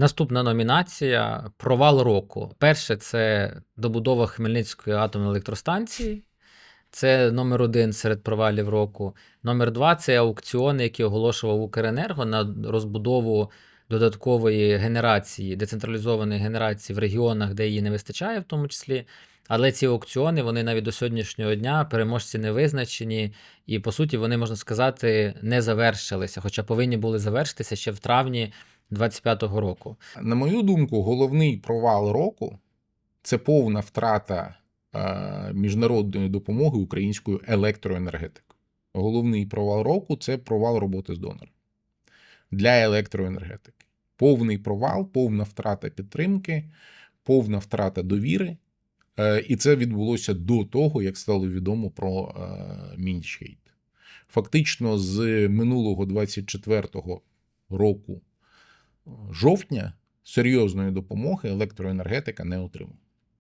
Наступна номінація провал року. Перше це добудова Хмельницької атомної електростанції. Це номер один серед провалів року. Номер два це аукціони, які оголошував Укренерго на розбудову додаткової генерації, децентралізованої генерації в регіонах, де її не вистачає, в тому числі. Але ці аукціони вони навіть до сьогоднішнього дня переможці не визначені, і по суті вони можна сказати не завершилися, хоча повинні були завершитися ще в травні 25-го року. На мою думку, головний провал року це повна втрата е, міжнародної допомоги українською електроенергетикою. Головний провал року це провал роботи з донором для електроенергетики. Повний провал, повна втрата підтримки, повна втрата довіри. Е, І це відбулося до того, як стало відомо про е, Мінчгейт. Фактично, з минулого 24-го року жовтня серйозної допомоги електроенергетика не отримала.